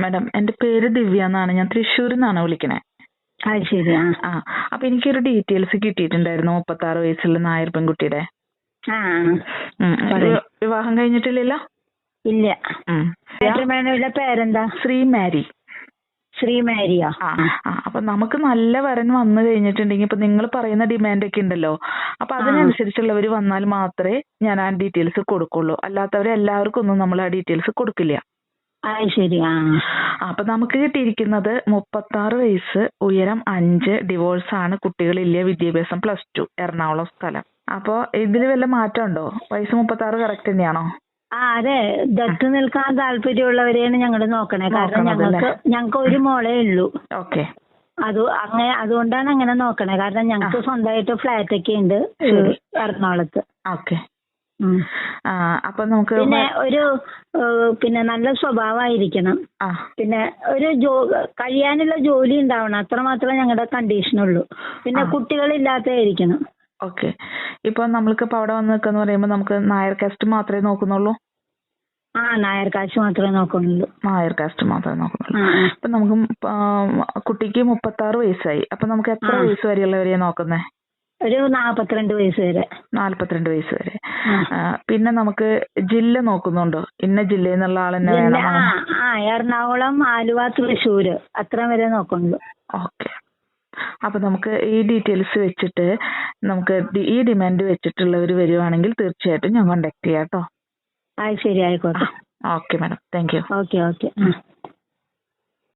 Madam. എന്റെ പേര് ദിവ്യ എന്നാണ്. ഞാൻ തൃശ്ശൂരിൽ നിന്നാണ് വിളിക്കണേ. അത് ശരി ആ. ആ അപ്പൊ എനിക്കൊരു ഡീറ്റെയിൽസ് കിട്ടിയിട്ടുണ്ടായിരുന്നു. മുപ്പത്തി ആറ് വയസ്സുള്ള നായർ പെൺകുട്ടിയുടെ. ആ ഉം. പറയൂ. വി- വിവാഹം കഴിഞ്ഞിട്ടില്ലല്ലോ? ഇല്ല. ഉം. പേരെന്താ? ശ്രീ മാരി. ആ ആ. അപ്പൊ നമുക്ക് നല്ല വരൻ വന്നു കഴിഞ്ഞിട്ടുണ്ടെങ്കിൽ ഇപ്പൊ നിങ്ങൾ പറയുന്ന ഡിമാൻഡ് ഒക്കെ ഉണ്ടല്ലോ. അപ്പൊ അതിനനുസരിച്ചുള്ളവർ വന്നാൽ മാത്രമേ ഞാൻ ആ ഡീറ്റെയിൽസ് കൊടുക്കുള്ളൂ. അല്ലാത്തവരെ എല്ലാവർക്കും ഒന്നും നമ്മൾ ആ ഡീറ്റെയിൽസ് കൊടുക്കില്ല. അത് ശരി അപ്പൊ നമുക്ക് കിട്ടിയിരിക്കുന്നത് മുപ്പത്താറ് വയസ്സ് ഉയരം അഞ്ച് ഡിവോഴ്സ് ആണ് കുട്ടികളില്ല വിദ്യാഭ്യാസം പ്ലസ് ടു എറണാകുളം സ്ഥലം. അപ്പൊ ഇതിന് വല്ല മാറ്റം ഉണ്ടോ വയസ്സ് മുപ്പത്താറ് കറക്റ്റ് തന്നെയാണോ? ആ അതെ. ദത്ത് നിൽക്കാൻ താല്പര്യമുള്ളവരെയാണ് ഞങ്ങൾ നോക്കണേ. കാരണം ഞങ്ങൾക്ക് ഞങ്ങൾക്ക് ഒരു മോളേ ഉള്ളൂ. ഓക്കെ. അത് അങ്ങനെ അതുകൊണ്ടാണ് അങ്ങനെ നോക്കണേ. കാരണം ഞങ്ങൾക്ക് സ്വന്തമായിട്ട് ഫ്ലാറ്റ് ഒക്കെ ഉണ്ട് ശരി. എറണാകുളത്ത്. ഓക്കെ. അപ്പൊ നമുക്ക് പിന്നെ ഒരു പിന്നെ നല്ല സ്വഭാവമായിരിക്കണം. പിന്നെ ഒരു ജോ കഴിയാനുള്ള ജോലി ഉണ്ടാവണം. അത്ര മാത്രമേ ഞങ്ങളുടെ കണ്ടീഷനുള്ളൂ. പിന്നെ കുട്ടികളില്ലാത്തതായിരിക്കണം. ഓക്കെ. ഇപ്പൊ നമ്മൾക്ക് ഇപ്പൊ അവിടെ വന്ന് നിൽക്കാന്ന് പറയുമ്പോ നമുക്ക് നായർ കാസ്റ്റ് മാത്രമേ നോക്കുന്നുള്ളൂ? ആ നായർ കാസ്റ്റ് മാത്രമേ നോക്കുന്നുള്ളൂ. നായർ കാസ്റ്റ് മാത്രമേ നോക്കുന്നുള്ളൂ. ഇപ്പൊ നമുക്ക് കുട്ടിക്ക് മുപ്പത്താറ് വയസ്സായി. അപ്പൊ നമുക്ക് എത്ര. വയസ്സ് വരെയുള്ളവരെയാ നോക്കുന്നേ? ഒരു നാൽപ്പത്തിരണ്ട് വയസ്സ് വരെ. നാല്പത്തിരണ്ട് വയസ്സ് വരെ. പിന്നെ നമുക്ക് ജില്ല നോക്കുന്നുണ്ടോ? ഇന്ന ജില്ലയിൽ നിന്നുള്ള ആൾ വേണം ആ എറണാകുളം ആലുവ തൃശ്ശൂര്. അത്ര വരെ നോക്കുന്നുള്ളൂ. ഓക്കെ. അപ്പൊ നമുക്ക് ഈ ഡീറ്റെയിൽസ് വെച്ചിട്ട് നമുക്ക് ഈ ഡിമാൻഡ് വെച്ചിട്ടുള്ളവർ വരുവാണെങ്കിൽ തീർച്ചയായിട്ടും ഞാൻ കോണ്ടാക്ട് ചെയ്യാം കേട്ടോ. ആ ശരി ആയിക്കോട്ടെ okay madam. Thank you okay okay.